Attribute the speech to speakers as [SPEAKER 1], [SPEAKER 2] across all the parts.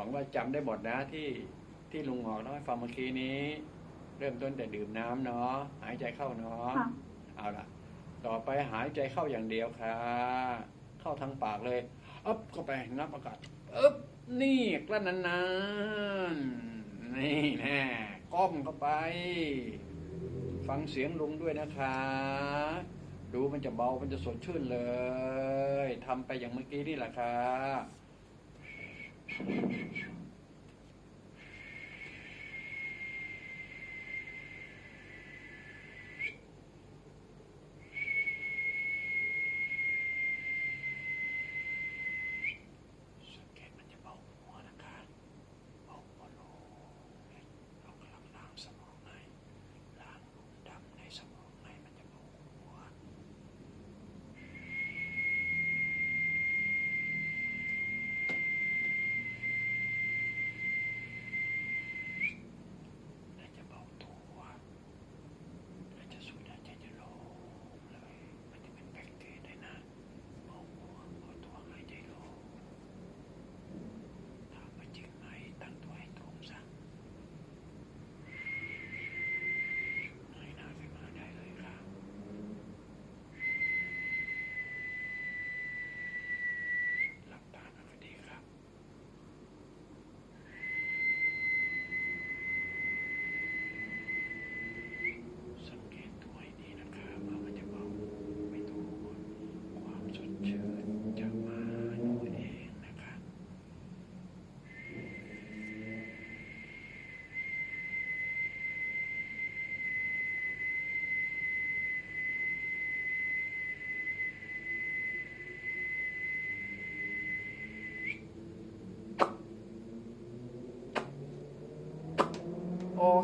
[SPEAKER 1] วังว่าจำได้หมดนะที่ที่ลุงหงอกเล่าให้ฟังเมื่อกี้นี้ เริ่มต้นแต่ดื่มน้ำเนาะหายใจเข้าเนาะ
[SPEAKER 2] ค่ะ
[SPEAKER 1] เอาล่ะ ต่อไปหายใจเข้าอย่างเดียวค่ะ เข้าทางปากเลยอึ๊บเข้าไปนับอากาศอึ๊บนี่กลั้นนานๆนี่แน่ก้มเข้าไป ฟังเสียงลุงด้วยนะคะ ดูมันจะเบามันจะสดชื่นเลยทำไปอย่างเมื่อกี้นี่แหละค่ะ Thank you.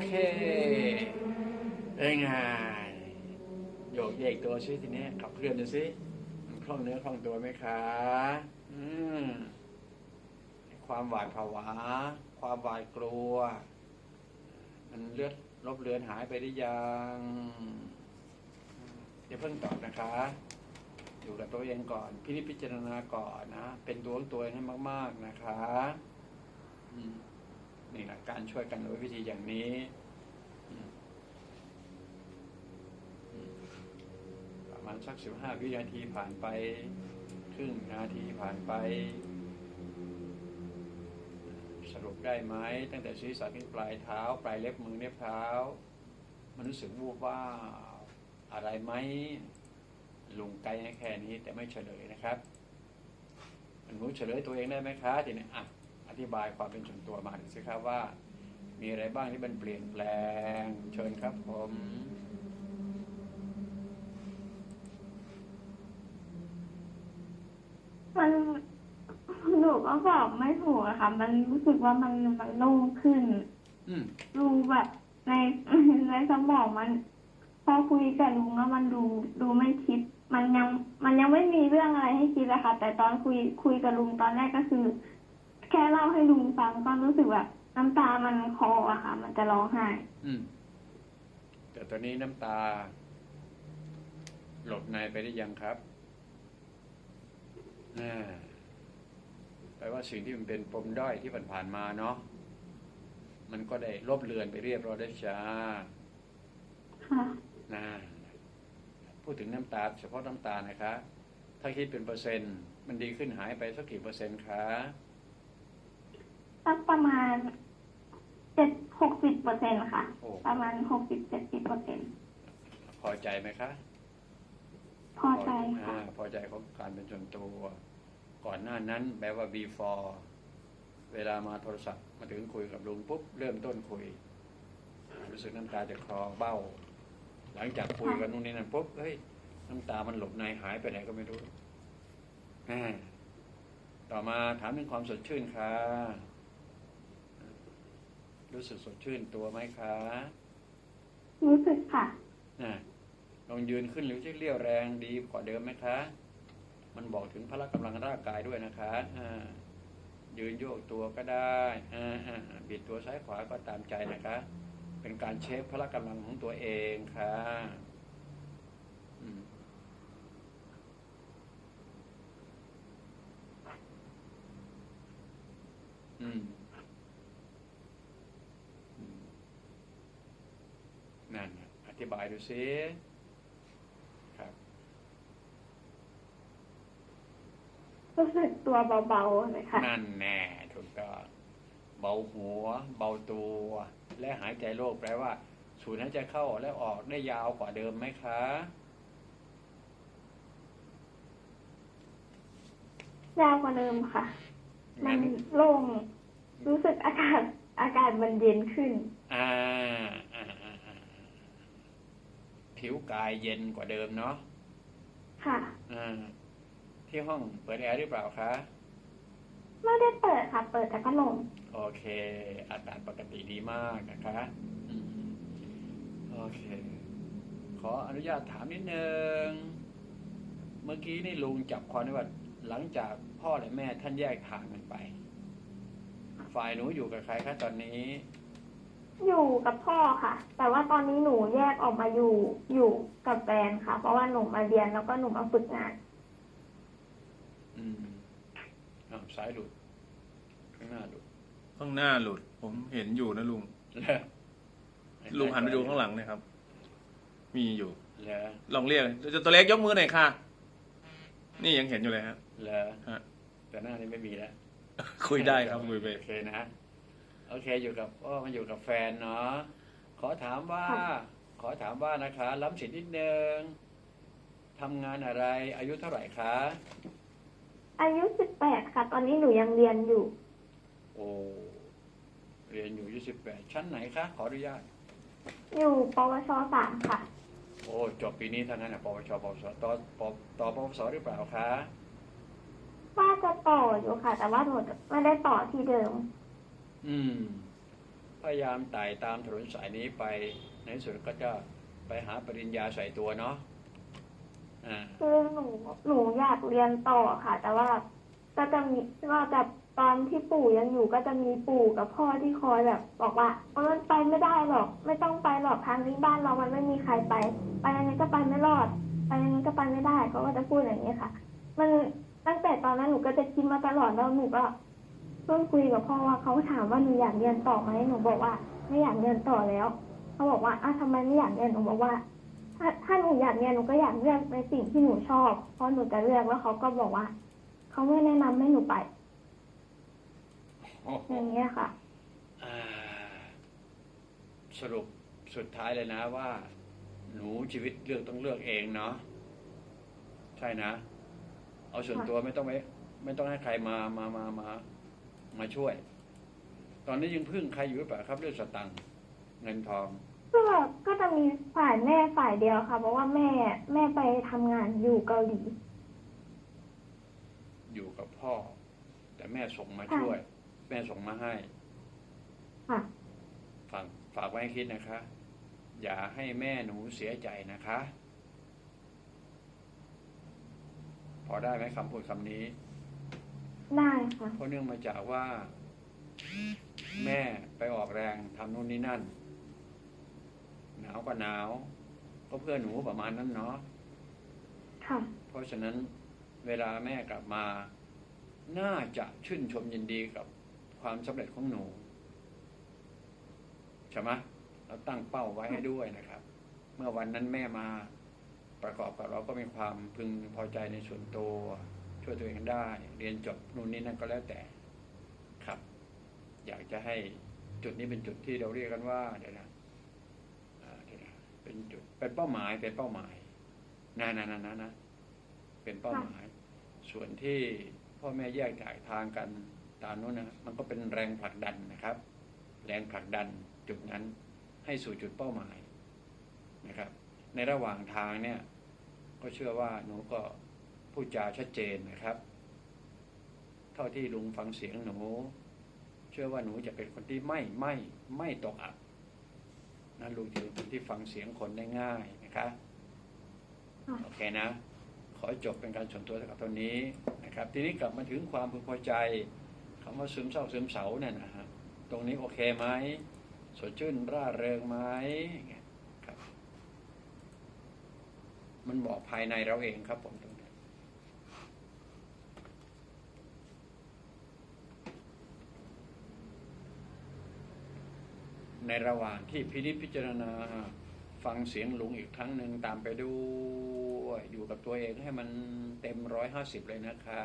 [SPEAKER 1] เคได้ไงโยกเยกตัวซิทีนี้ขับเคลื่อนดูสิมันคล่องเนื้อคล่องตัวไหมคะอืมความหวาดผวา ความหวาดกลัว มันเลือดลบเลือนหายไปหรือยังเดี๋ยวเพิ่งตอบนะคะ อยู่กับตัวเองก่อน พินิจพิจารณาก่อนนะ เป็นตัวของตัวเองให้มาก ๆ นะคะ อืม นี่แหละการช่วยกันโดยวิธีอย่างนี้ประมาณสักสิบห้าวินาทีผ่านไปครึ่งนาทีผ่านไป สรุปได้ไหมตั้งแต่ศีรษะถึงปลายเท้า ปลายเล็บมือเล็บเท้า มันรู้สึกวูบว่าอะไรไหมลุงไกลให้แค่นี้แต่ไม่เฉลยนะครับ มันรู้เฉลยตัวเองได้ไหมคะทีนี้อะ ธิบายความเป็นส่วนตัวมาหน่อยสิครับว่า มีอะไรบ้างที่มันเปลี่ยนแปลง เชิญครับผม
[SPEAKER 2] มันหนูก็บอกไม่ถูกอะค่ะ มันรู้สึกว่ามันมันโล่งขึ้น
[SPEAKER 1] อืม
[SPEAKER 2] ดูแบบในในสมองมัน พอคุยกับลุงแล้วมันดูดูไม่คิด มันยังมันยังไม่มีเรื่องอะไรให้คิดอะค่ะ แต่ตอนคุยคุยกับลุงตอนแรกก็คือ แค่เล่าให้ลุงฟังก็รู้สึกแบบน้ำตามันคลออะค่ะ มันจะร้องไห้
[SPEAKER 1] อืม แต่ตอนนี้น้ำตา หลบในไปได้ยังครับอ่าแปลว่าสิ่งที่มันเป็นปมด้อยที่ผ่านๆมาเนาะมันก็ได้ลบเลือนไปเรียบร้อยได้วจ้า
[SPEAKER 2] ค่ะ
[SPEAKER 1] นะพูดถึงน้ำตา เฉพาะน้ำตานะคะ ถ้าคิดเป็นเปอร์เซ็นต์ มันดีขึ้นหายไปสักกี่เปอร์เซ็นต์คะ
[SPEAKER 2] สักประมาณเจ็ดหกสิบเปอร์เซ็นค่ะ
[SPEAKER 1] โอ้
[SPEAKER 2] ประมาณหกสิบเจ็ดสิบเปอร์เซ็น
[SPEAKER 1] พอใจไหมคะ
[SPEAKER 2] พอใจค่ะ
[SPEAKER 1] อ่าพอใจของการเป็นส่วนตัว ก่อนหน้านั้นแปลว่า before เวลามาโทรศัพท์มาถึงคุยกับลุงปุ๊บเริ่มต้นคุย รู้สึกน้ำตาจะคลอเบ้า หลังจากคุยกันนู่นนี่นั่นปุ๊บเฮ้ยน้ำตามันหลบในหายไปไหนก็ไม่รู้อ่าต่อมาถามถึงความสดชื่นค่ะ รู้สึกสดชื่นตัวไหมคะ
[SPEAKER 2] รู้สึกค่ะ
[SPEAKER 1] น่ะลองยืนขึ้นหรือที่เรี่ยวแรงดีกว่าเดิมไหมคะ มันบอกถึงพละกำลังร่างกายด้วยนะคะอ่ายืนโยกตัวก็ได้อ่าอ่าอ่าบิดตัวซ้ายขวาก็ตามใจนะคะ เป็นการเช็คพละกำลังของตัวเองค่ะอืมอืม ธิบายดูซิครับ
[SPEAKER 2] รู้สึกตัวเบาๆเลยค่ะ
[SPEAKER 1] นั่นแน่ถูกต้องเบาหัว เบาตัว และหายใจโล่งแปลว่า สูดหายใจเข้าและออกได้ยาวกว่าเดิมไหมคะ
[SPEAKER 2] ยาวกว่าเดิมค่ะ มั
[SPEAKER 1] งั้
[SPEAKER 2] น
[SPEAKER 1] น
[SPEAKER 2] โล่งรู้สึกอากาศอากาศมันเย็นขึ้น
[SPEAKER 1] อ่าอ่าอ่าอ่า ผิวกายเย็นกว่าเดิมเนาะ
[SPEAKER 2] ค่ะ
[SPEAKER 1] อ่าที่ห้องเปิดแอร์หรือเปล่าคะ
[SPEAKER 2] ไม่ได้เปิดค่ะ เปิดแต่ก็ลม
[SPEAKER 1] โอเค อากาศปกติดีมากนะคะอืมโอเค ขออนุญาตถามนิดนึง เมื่อกี้นี่ลุงจับความได้ว่าหลังจากพ่อและแม่ท่านแยกทางกันไป ฝ่ายหนูอยู่กับใครคะตอนนี้
[SPEAKER 2] อยู่กับพ่อค่ะ แต่ว่าตอนนี้หนูแยกออกมาอยู่อยู่กับแฟนค่ะ เพราะว่าหนูมาเรียนแล้วก็หนูมาฝึกงาน
[SPEAKER 1] อืมอ้าวสายหลุด ข้างหน้าหลุด
[SPEAKER 3] ข้างหน้าหลุด ผมเห็นอยู่นะลุง
[SPEAKER 1] เหรอ
[SPEAKER 3] ลุงหันไปดูข้างหลังนะครับ มีอยู่
[SPEAKER 1] เหรอ
[SPEAKER 3] ลองเรียกตัวเล็กยกมือหน่อยค่ะ นี่ยังเห็นอยู่เลยฮะ
[SPEAKER 1] เหรอ
[SPEAKER 3] ฮะ
[SPEAKER 1] แต่หน้านี้ไม่มีแล้ว
[SPEAKER 3] คุยได้ครับคุยไป
[SPEAKER 1] โอเคนะ โอเคอยู่กับก็มาอยู่กับแฟนเนาะขอถามว่า
[SPEAKER 2] ค่ะ
[SPEAKER 1] ขอถามว่านะคะล้ำสิทธิ์นิดนึงทำงานอะไร อายุเท่าไหร่คะ
[SPEAKER 2] อายุสิบแปดค่ะ ตอนนี้หนูยังเรียนอยู่
[SPEAKER 1] โอ้เรียนอยู่อายุสิบแปดชั้นไหนคะขออนุญาต
[SPEAKER 2] อยู่ปวชสามค่ะ
[SPEAKER 1] โอ้จบปีนี้ทั้งนั้นอะปวชปวสต่อปอต่อปวสหรือเปล่าคะ
[SPEAKER 2] ว่าจะต่ออยู่ค่ะ แต่ว่าหนูไม่ได้ต่อที่เดิม
[SPEAKER 1] อืม พยายามไต่ตามถนนสายนี้ไป ในที่สุดก็จะไปหาปริญญาใส่ตัวเนาะอ่า
[SPEAKER 2] คือหนูหนูอยากเรียนต่อค่ะ แต่ว่าก็จะมีว่าจะตอนที่ปู่ยังอยู่ก็จะมีปู่กับพ่อที่คอยแบบ บอกว่าเออไปไม่ได้หรอก ไม่ต้องไปหรอกทางนี้บ้านเรามันไม่มีใครไป ไปยังไงก็ไปไม่รอด ไปยังไงก็ไปไม่ได้เขาก็จะพูดอย่างนี้ค่ะ มันตั้งแต่ตอนนั้นหนูก็จะคิดมาตลอดแล้วหนูก็ เพิ่งคุยกับพ่อว่าเขาถามว่าหนูอยากเรียนต่อไหมหนูบอกว่า ไม่อยากเรียนต่อแล้วเขาบอกว่าอ้าวทำไมไม่อยากเรียนหนูบอกว่า ถ้าถ้าหนูอยากเรียนหนูก็อยากเลือกในสิ่งที่หนูชอบเพราะหนูจะเลือกแล้วเขาก็บอกว่าเขาไม่แนะนำให้หนูไป
[SPEAKER 1] โอ้โห
[SPEAKER 2] อย่างเงี้ยค่ะ
[SPEAKER 1] อ่าสรุปสุดท้ายเลยนะว่า หนูชีวิตเลือกต้องเลือกเองเนาะใช่นะ เอาส่วน
[SPEAKER 2] ค่ะ
[SPEAKER 1] ตัวไม่ต้องไปไม่ต้องให้ใครมามามามา มาช่วย ตอนนี้ยังพึ่งใครอยู่หรือเปล่าครับเรื่องสตังค์เงินทอง
[SPEAKER 2] ก็ก็จะมีฝ่ายแม่ฝ่ายเดียวค่ะ เพราะว่าแม่แม่ไปทำงานอยู่เกาหลี
[SPEAKER 1] อยู่กับพ่อ แต่แม่ส่งมา
[SPEAKER 2] ค่ะ
[SPEAKER 1] ช่วย แม่ส่งมาให้
[SPEAKER 2] ค่ะ
[SPEAKER 1] ฝากฝากไว้ให้คิดนะคะ อย่าให้แม่หนูเสียใจนะคะ พอได้ไหมคำพูดคำนี้
[SPEAKER 2] ได้ค่ะ
[SPEAKER 1] เพราะเนื่องมาจากว่า แม่ไปออกแรงทำนู่นนี่นั่น หนาวก็หนาวก็เพื่อหนูประมาณนั้นเนาะ
[SPEAKER 2] ค่ะ
[SPEAKER 1] เพราะฉะนั้นเวลาแม่กลับมา น่าจะชื่นชมยินดีกับความสำเร็จของหนูใช่ไหมเราตั้งเป้าไว้ให้ด้วยนะครับ เมื่อวันนั้นแม่มาประกอบกับเราก็มีความพึงพอใจในส่วนตัว ช่วยตัวเองได้ เรียนจบนู่นนี่นั่นก็แล้วแต่ครับ อยากจะให้จุดนี้เป็นจุดที่เราเรียกกันว่าเดี๋ยวนะเดี๋ยวนะเป็นจุดเป็นเป้าหมายเป็นเป้าหมายนะนะนะนะนะเป็นเป้าหมาย ส่วนที่พ่อแม่แยกจากทางกันตามนู้นนะมันก็เป็นแรงผลักดันนะครับ แรงผลักดันจุดนั้นให้สู่จุดเป้าหมายนะครับ ในระหว่างทางเนี่ย ก็เชื่อว่าหนูก็ พูดจาชัดเจนนะครับ เท่าที่ลุงฟังเสียงหนู เชื่อว่าหนูจะเป็นคนที่ไม่ไม่ไม่ตกอับนะลุงจะเป็นคนที่ฟังเสียงคนได้ง่ายนะครับ
[SPEAKER 2] ค่ะ
[SPEAKER 1] โอเคนะ ขอจบเป็นการส่วนตัวเท่ากับเท่านี้นะครับ ทีนี้กลับมาถึงความพึงพอใจคำว่าซึมเศร้าซึมเสาเนี่ยนะฮะตรงนี้โอเคไหมสดชื่นร่าเริงไหมอย่างเงี้ยครับ มันบอกภายในเราเองครับผมตรงนี้ ในระหว่างที่พินิจพิจารณา ฟังเสียงหลวงอีกครั้งหนึ่งตามไปด้วยอยู่กับตัวเองให้มันเต็มร้อยห้าสิบเลยนะคะ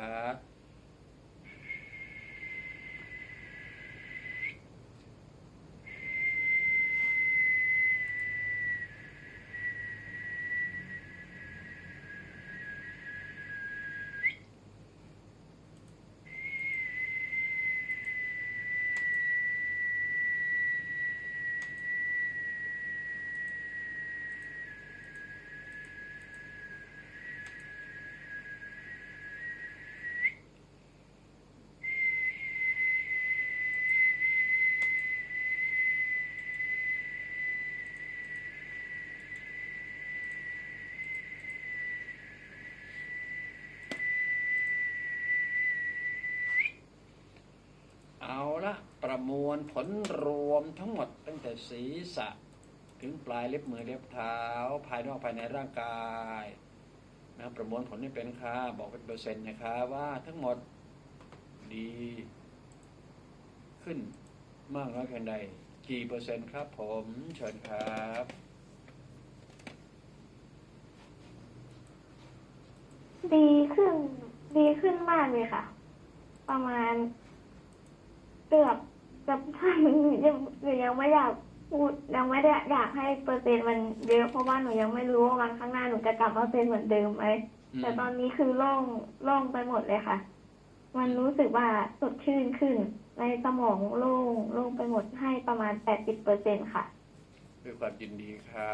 [SPEAKER 1] เอาละ ประมวลผลรวมทั้งหมดตั้งแต่ศีรษะ ถึงปลายเล็บมือเล็บเท้า ภายนอกภายในร่างกายนะประมวลผลนี่เป็นค่าบอกเป็นเปอร์เซ็นต์นะคะว่าทั้งหมดดี ขึ้นมากน้อยเพียงใด กี่เปอร์เซ็นต์ครับผมเชิญครับ
[SPEAKER 2] ดีขึ้น ดีขึ้นมากเลยค่ะ ประมาณ หนูยังหนูยังไม่อยากพูดยังไม่ได้อยากให้เปอร์เซ็นต์มันเยอะเพราะว่าหนูยังไม่รู้ว่าวันข้างหน้าหนูจะกลับมาเป็นเหมือนเดิมไหม
[SPEAKER 1] อืม
[SPEAKER 2] แต่ตอนนี้คือโล่งโล่งไปหมดเลยค่ะ มันรู้สึกว่าสดชื่นขึ้น ในสมองโล่งโล่งไปหมดให้ประมาณแปดสิบเปอร์เซ็นค่ะ
[SPEAKER 1] ด้วยความยินดีค่ะ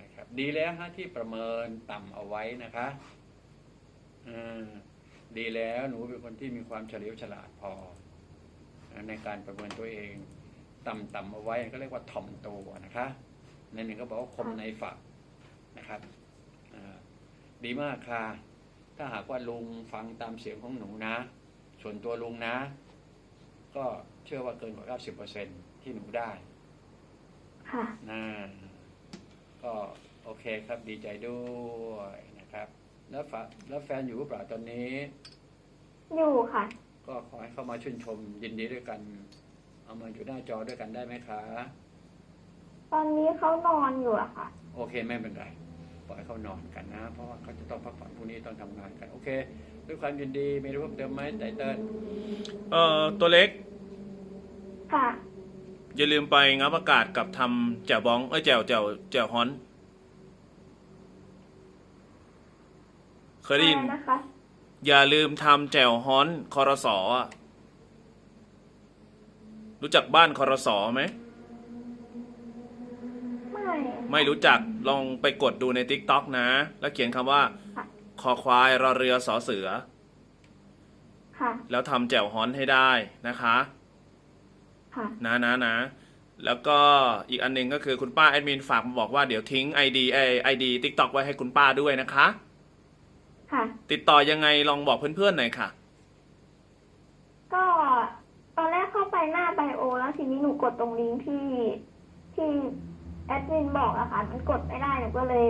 [SPEAKER 1] นะครับ ดีแล้วฮะที่ประเมินต่ำเอาไว้นะคะอ่าดีแล้วหนูเป็นคนที่มีความเฉลียวฉลาดพอในการประเมินตัวเอง ต่ำต่ำเอาไว้ก็เรียกว่าถ่อมตัวนะคะในหนึ่งก็บอกว่าคมในฝักนะครับอ่าดีมากค่ะ ถ้าหากว่าลุงฟังตามเสียงของหนูนะ ส่วนตัวลุงนะ ก็เชื่อว่าเกินกว่า90%ที่หนูได้
[SPEAKER 2] ค่ะ
[SPEAKER 1] นะก็โอเคครับดีใจด้วยนะครับ แล้วฝาแล้วแฟนอยู่หรือเปล่าตอนนี้
[SPEAKER 2] อยู่ค่ะ
[SPEAKER 1] ก็ขอให้เข้ามาชื่นชมยินดีด้วยกัน เอามาอยู่หน้าจอด้วยกันได้ไหมคะ
[SPEAKER 2] ตอนนี้เขานอนอยู่อะค่ะ
[SPEAKER 1] โอเคไม่เป็นไร ปล่อยให้เขานอนกันนะ เพราะว่าเขาจะต้องพักผ่อนพรุ่งนี้ต้องทำงานกัน โอเค ด้วยความยินดีมีอะไรเพิ่มเติมไหมไตเติ้ล
[SPEAKER 3] เอ่อตัวเล็ก
[SPEAKER 2] ค่ะ
[SPEAKER 3] อย่าลืมไปงับอากาศกับทำแจ่วบ้องเอ้ยแจ่วแจ่วแจ่วฮอน เคยได้ยิน
[SPEAKER 2] อะไรนะคะ
[SPEAKER 3] อย่าลืมทำแจ่วฮอนคอรสออะ รู้จักบ้านคอรสอไหม
[SPEAKER 2] ไม่
[SPEAKER 3] ไม่รู้จักลองไปกดดูใน t ิ k t o k นะ แล้วเขียนคำว่า
[SPEAKER 2] ค่ะ
[SPEAKER 3] คอควายรอเรือสอเสือ
[SPEAKER 2] ค่ะ
[SPEAKER 3] แล้วทำแจ่วฮอนให้ได้นะคะ
[SPEAKER 2] ค่ะ
[SPEAKER 3] นะนะนะ แล้วก็อีกอันหนึงก็คือคุณป้าแอดมินฝากมาบอกว่าเดี๋ยวทิ้ง ID ไอไอดีทิกตอกไว้ให้คุณป้าด้วยนะคะ
[SPEAKER 2] ค่ะ
[SPEAKER 3] ติดต่อยังไงลองบอกเพื่อนๆหน่อยค่ะ
[SPEAKER 2] ก็ตอนแรกเข้าไปหน้าไบโอ แล้วทีนี้หนูก ดตรงลิงก์ที่ที่แอดมินบอกอะค่ะมันกดไม่ได้หนูก็เลย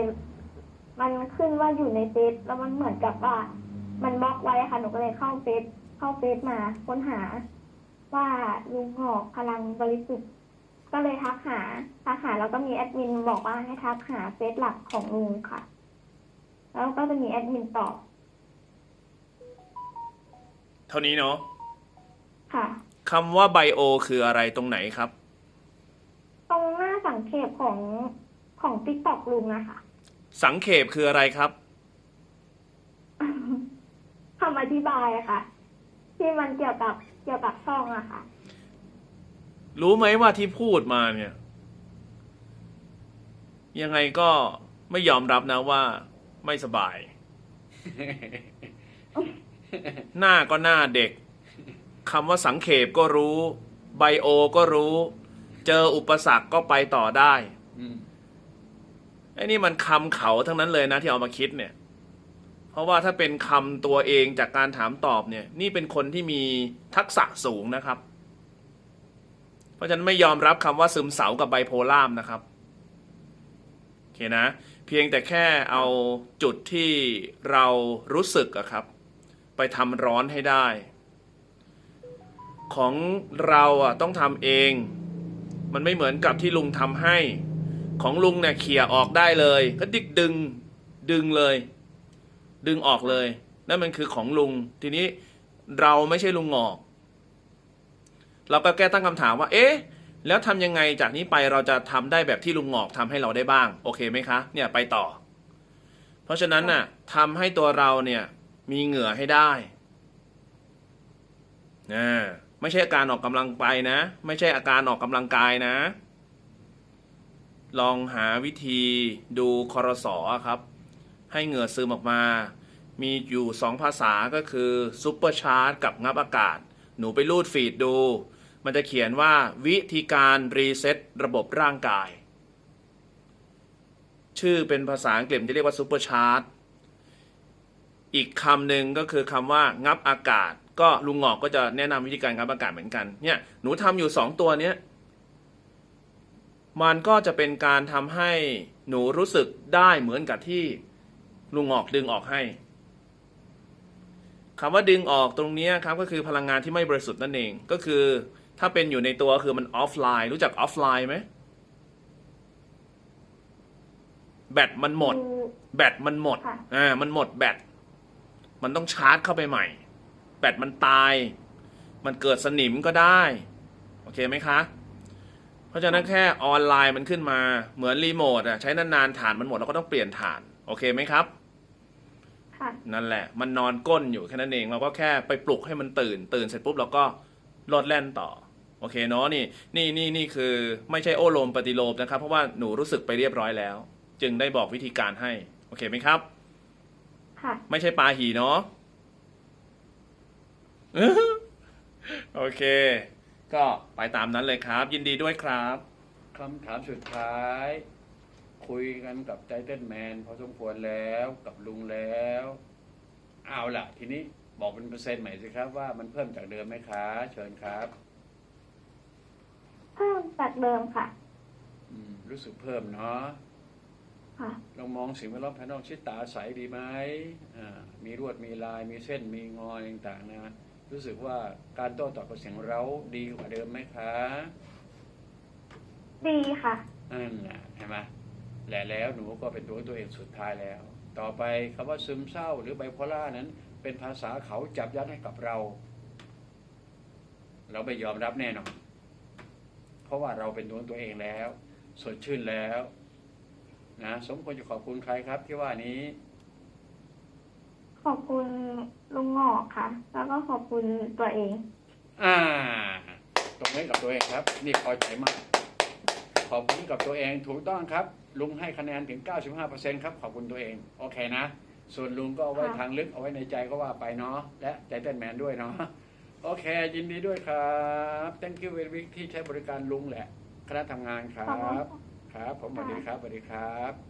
[SPEAKER 2] มันขึ้นว่าอยู่ในเฟซแล้วมันเหมือนกับว่า มันบล็อกไว้อะค่ะหนูก็เลยเข้าเฟซเข้าเฟซมาค้นหา ว่าลุงหอกพลังบริสุทธิ์ก็เลยทักหาทักหาแล้วก็มีแอดมินบอกว่าให้ทักหาเฟซหลักของลุงค่ะ แล้วก็จะมีแอดมินตอบ
[SPEAKER 3] เท่านี้เนาะ
[SPEAKER 2] ค่ะ
[SPEAKER 3] คำว่าไบโอคืออะไรตรงไหนครับ
[SPEAKER 2] ตรงหน้าสังเกตของของติ๊กตอกลุงอะค่ะ
[SPEAKER 3] สังเขปคืออะไรครับ
[SPEAKER 2] คำอธิบายอะค่ะ ที่มันเกี่ยวกับเกี่ยวกับช่องอะค่ะ
[SPEAKER 3] รู้ไหมว่าที่พูดมาเนี่ย ยังไงก็ไม่ยอมรับนะว่า ไม่สบาย หน้าก็หน้าเด็ก คำว่าสังเขปก็รู้ ไบโอก็รู้ เจออุปสรรคก็ไปต่อได้ไอ้นี่มันคำเขาทั้งนั้นเลยนะที่เอามาคิดเนี่ย เพราะว่าถ้าเป็นคำตัวเองจากการถามตอบเนี่ย นี่เป็นคนที่มีทักษะสูงนะครับ เพราะฉะนั้นไม่ยอมรับคำว่าซึมเศร้ากับไบโพล่ามนะครับโอเคนะ เพียงแต่แค่เอาจุดที่เรารู้สึกอะครับ ไปทำร้อนให้ได้ ของเราอะต้องทำเอง มันไม่เหมือนกับที่ลุงทำให้ ของลุงเนี่ยเขี่ยออกได้เลย ก็ดิกดึงดึงเลย ดึงออกเลยนั่นมันคือของลุง ทีนี้เราไม่ใช่ลุงงอก เราก็แก้ตั้งคำถามว่า เอ๊ะแล้วทำยังไงจากนี้ไปเราจะทำได้แบบที่ลุงงอกทำให้เราได้บ้าง โอเคไหมคะ เนี่ยไปต่อ เพราะฉะนั้นน่ะทำให้ตัวเราเนี่ยมีเหงื่อให้ได้นะ ไม่ใช่อาการออกกำลังไปนะ ไม่ใช่อาการออกกำลังกายนะ ลองหาวิธีดูคอรสอครับ ให้เหงื่อซึมออกมา มีอยู่สองภาษาก็คือซุปเปอร์ชาร์จกับงับอากาศ หนูไปรูดฟีดดู มันจะเขียนว่าวิธีการรีเซ็ตระบบร่างกาย ชื่อเป็นภาษาอังกฤษที่เรียกว่าซุปเปอร์ชาร์จอีกคำหนึ่งก็คือคำว่างับอากาศ ก็ลุงหงอกก็จะแนะนำวิธีการงับอากาศเหมือนกันเนี่ยหนูทำอยู่สองตัวเนี้ยมันก็จะเป็นการทำให้หนูรู้สึกได้เหมือนกับที่ลุงหงอกดึงออกให้คำว่าดึงออกตรงเนี้ยครับก็คือพลังงานที่ไม่บริสุทธิ์นั่นเองก็คือ ถ้าเป็นอยู่ในตัวคือมันออฟไลน์รู้จักออฟไลน์ไหมแบตมันหมด
[SPEAKER 2] คือ
[SPEAKER 3] แบตมันหมด
[SPEAKER 2] ค่ะ
[SPEAKER 3] อ่ามันหมดแบตมันต้องชาร์จเข้าไปใหม่ แบตมันตาย มันเกิดสนิมก็ได้ โอเคไหมคะ เพราะฉะนั้นแค่ออนไลน์มันขึ้นมาเหมือนรีโมทอะใช้นานๆฐานมันหมดเราก็ต้องเปลี่ยนฐาน โอเคไหมครับ
[SPEAKER 2] ค่ะ
[SPEAKER 3] นั่นแหละ มันนอนก้นอยู่แค่นั้นเอง เราก็แค่ไปปลุกให้มันตื่น ตื่นเสร็จปุ๊บเราก็โลดแล่นต่อ โอเคเนาะนี่นี่นี่นี่คือไม่ใช่โอโลมปฏิโลมนะครับ เพราะว่าหนูรู้สึกไปเรียบร้อยแล้ว จึงได้บอกวิธีการให้ โอเคไหมครับ
[SPEAKER 2] ค่ะ
[SPEAKER 3] ไม่ใช่ปลาหีเนาะ โอเค ก็ไปตามนั้นเลยครับ ยินดีด้วยครับ
[SPEAKER 1] คำถามสุดท้าย คุยกันกับไทเทนแมนพอสมควรแล้วกับลุงแล้ว เอาล่ะ ทีนี้บอกเป็นเปอร์เซ็นต์ใหม่สิครับว่ามันเพิ่มจากเดิมไหมคะเชิญครับ
[SPEAKER 2] เพิ่มจากเดิมค่ะ
[SPEAKER 1] อืม รู้สึกเพิ่มเนาะ
[SPEAKER 2] ค่ะ
[SPEAKER 1] ลองมองสิ่งแวดล้อมภายนอกชิดตาใสดีไหมอ่ามีรวดมีลายมีเส้นมีงอยต่างๆนะ รู้สึกว่าการโต้ตอบกับเสียงเราดีกว่าเดิมไหมคะ
[SPEAKER 2] ดีค่ะ
[SPEAKER 1] นั่นแหละเห็นไหมและแล้วหนูก็เป็นตัวตัวเองสุดท้ายแล้ว ต่อไปคำว่าซึมเศร้าหรือไบโพล่านั้น เป็นภาษาเขาจับยัดให้กับเรา เราไม่ยอมรับแน่นอนเพราะว่าเราเป็นตัวตัวเองแล้ว สดชื่นแล้ว นะ สมควรจะขอบคุณใครครับที่ว่านี้
[SPEAKER 2] ข อบคุณลุงหงอกค่ะ แล้วก็ขอบคุณตัวเอง
[SPEAKER 1] อ่า ตรงนี้กับตัวเองครับ นี่พอใจมาก ขอบคุณกับตัวเองถูกต้องครับ ลุงให้คะแนนถึง 95%ครับ ขอบคุณตัวเองโอเคนะ ส่วนลุงก็เอาไว้
[SPEAKER 2] ค่ะ
[SPEAKER 1] ทางลึกเอาไว้ในใจก็ว่าไปเนาะและใจเต้นแมนด้วยเนาะโอเค ยินดีด้วยครับ thank you very much ที่ใช้บริการลุงแหละ คณะทำงานครั
[SPEAKER 2] ขอบคุณ
[SPEAKER 1] บครับ ผมสวัสดีครับสวัสดีครับ